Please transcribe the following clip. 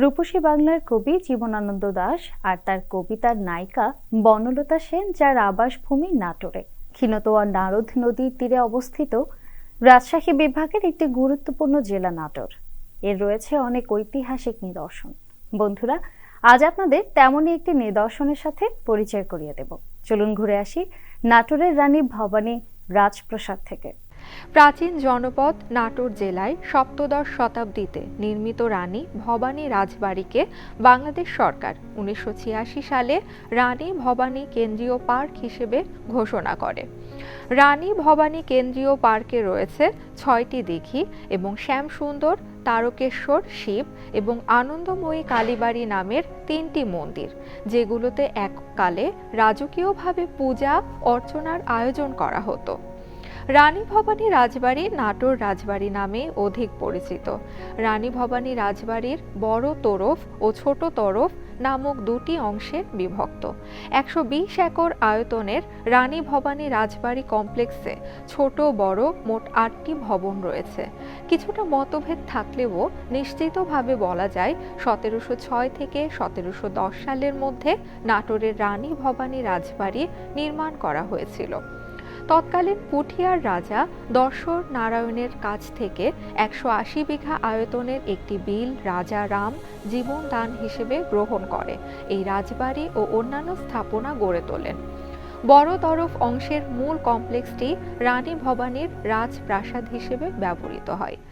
রূপসী বাংলার কবি জীবনানন্দ দাশ আর তার কবিতার নায়িকা বনলতা সেন, যার আবাসভূমি নাটোরে। ক্ষীণতোয়া নারদ নদীর তীরে অবস্থিত রাজশাহী বিভাগের একটি গুরুত্বপূর্ণ জেলা নাটোর। এর রয়েছে অনেক ঐতিহাসিক নিদর্শন। বন্ধুরা, আজ আপনাদের তেমনই একটি নিদর্শনের সাথে পরিচয় করিয়ে দেব। চলুন ঘুরে আসি নাটোরের রানী ভবানী রাজপ্রসাদ থেকে। প্রাচীন জনপদ নাটোর জেলায় সপ্তদশ শতাব্দীতে নির্মিত রানী ভবানী রাজবাড়িকে বাংলাদেশ সরকার উনিশশো ছিয়াশি সালে রানী ভবানী কেন্দ্রীয় পার্ক হিসেবে ঘোষণা করে। রানী ভবানী কেন্দ্রীয় পার্কে রয়েছে ছয়টি দিঘি এবং শ্যামসুন্দর, তারকেশ্বর, শিব এবং আনন্দময়ী কালীবাড়ি নামের তিনটি মন্দির, যেগুলোতে এককালে রাজকীয়ভাবে পূজা, অর্চনার আয়োজন করা হতো। রানী ভবানী রাজবাড়ি নাটোর রাজবাড়ি নামে অধিক পরিচিত। রানী ভবানী রাজবাড়ির বড় তরফ ও ছোট তরফ নামক দুটি অংশে বিভক্ত। একশো বিশ একর আয়তনের রানী ভবানী রাজবাড়ি কমপ্লেক্সে ছোট, বড় মোট আটটি ভবন রয়েছে। কিছুটা মতভেদ থাকলেও নিশ্চিতভাবে বলা যায় সতেরোশো ছয় থেকে সতেরোশো দশ সালের মধ্যে নাটোরের রানী ভবানী রাজবাড়ি নির্মাণ করা হয়েছিল। তৎকালীন পুঠিয়ার রাজা দর্শর নারায়ণের কাছ থেকে একশো আশি বিঘা আয়তনের একটি বিল রাজা রাম জীবন দান হিসেবে গ্রহণ করে, এই রাজবাড়ি ও অন্যান্য স্থাপনা গড়ে তোলেন। বড় তরফ অংশের মূল কমপ্লেক্সটি রানী ভবানীর রাজপ্রাসাদ হিসেবে ব্যবহৃত হয়।